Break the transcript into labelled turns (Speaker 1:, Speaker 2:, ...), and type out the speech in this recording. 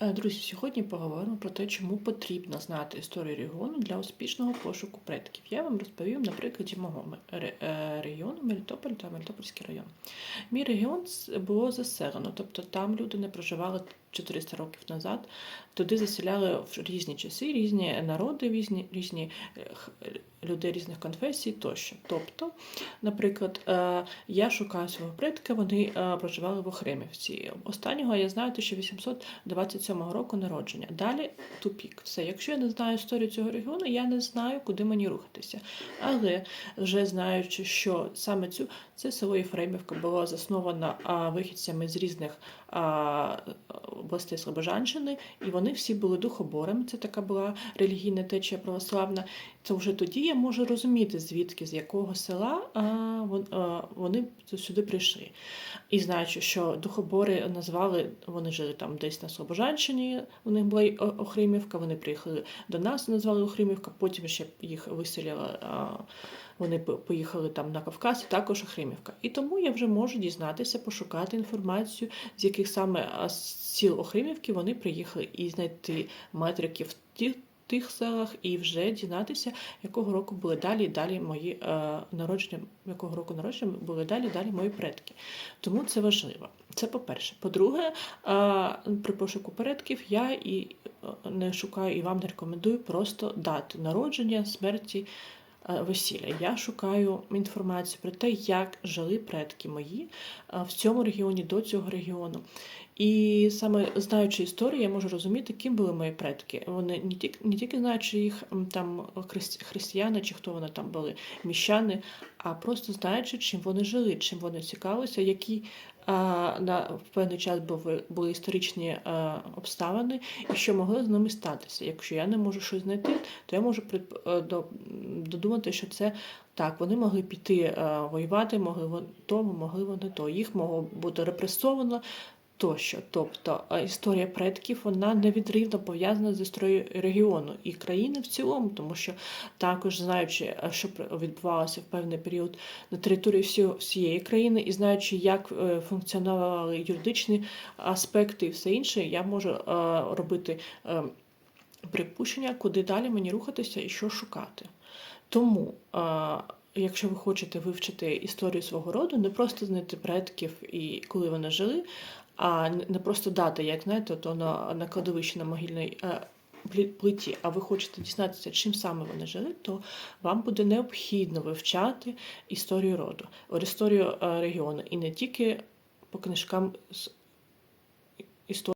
Speaker 1: Е, Друзі, сьогодні поговоримо про те, чому потрібно знати історію регіону для успішного пошуку предків. Я вам розповім на прикладі мого е, регіону Мелітополь та Мелітопольський район. Мій регіон було заселено, тобто там люди не проживали 400 років назад. Туди заселяли в різні часи, різні народи, різні, різні е, людей різних конфесій тощо. Тобто, наприклад, е, я шукаю свого предка, вони е, проживали в Охремівці. Останнього я знаю 1827 року народження. Далі тупік. Все. Якщо я не знаю історію цього регіону, я не знаю, куди мені рухатися. Але вже знаючи, що саме цю це село Єфремівка було засновано вихідцями з різних областей Слобожанщини, і вони всі були духоборами. Це така була релігійна течія православна. Це вже тоді я можу розуміти, звідки з якого села вони сюди прийшли. І знаючи, що духобори назвали, вони жили там десь на Слобожанщині, у них була Охримівка, вони приїхали до нас, назвали Охримівка, потім ще їх виселили, а, вони по- поїхали там на Кавказ, і також Охримівка. І тому я вже можу дізнатися, пошукати інформацію, з яких саме сіл Охримівки вони приїхали, і знайти метриків тих. Тих селах і вже дізнатися, якого року були далі далі мої е, народження, якого року народження були далі далі мої предки. Тому це важливо. Це по-перше. По-друге, е, при пошуку предків я і е, не шукаю і вам не рекомендую просто дати народження, смерті, весілля. Я шукаю інформацію про те, як жили предки мої е, в цьому регіоні до цього регіону. І саме знаючи історію, я можу розуміти, ким були мої предки. Вони не тільки не тільки знаючи їх там христи- християни чи хто вони там були, міщани, а просто знаючи, чим вони жили, чим вони цікавилися, які на певний час були, були історичні обставини, і що могло з ними статися. Якщо я не можу щось знайти, то я можу е, додумати, що це так, вони могли піти е, воювати, могли то, могли вони то. Їх могло бути репресовано тощо. Тобто е, історія предків вона невідривно пов'язана з історією регіону і країни в цілому, тому що також знаючи, е, що відбувалося в певний період на території всієї країни, і знаючи, як е, функціонували юридичні аспекти і все інше, я можу робити припущення, куди далі мені рухатися і що шукати. Тому, якщо ви хочете вивчити історію свого роду, не просто знайти предків і коли вони жили, а не просто дати, як знаєте, то на, на кладовищі на могильній е, плиті, а ви хочете дізнатися, чим саме вони жили, то вам буде необхідно вивчати історію роду, історію е, регіону і не тільки по книжкам з історії.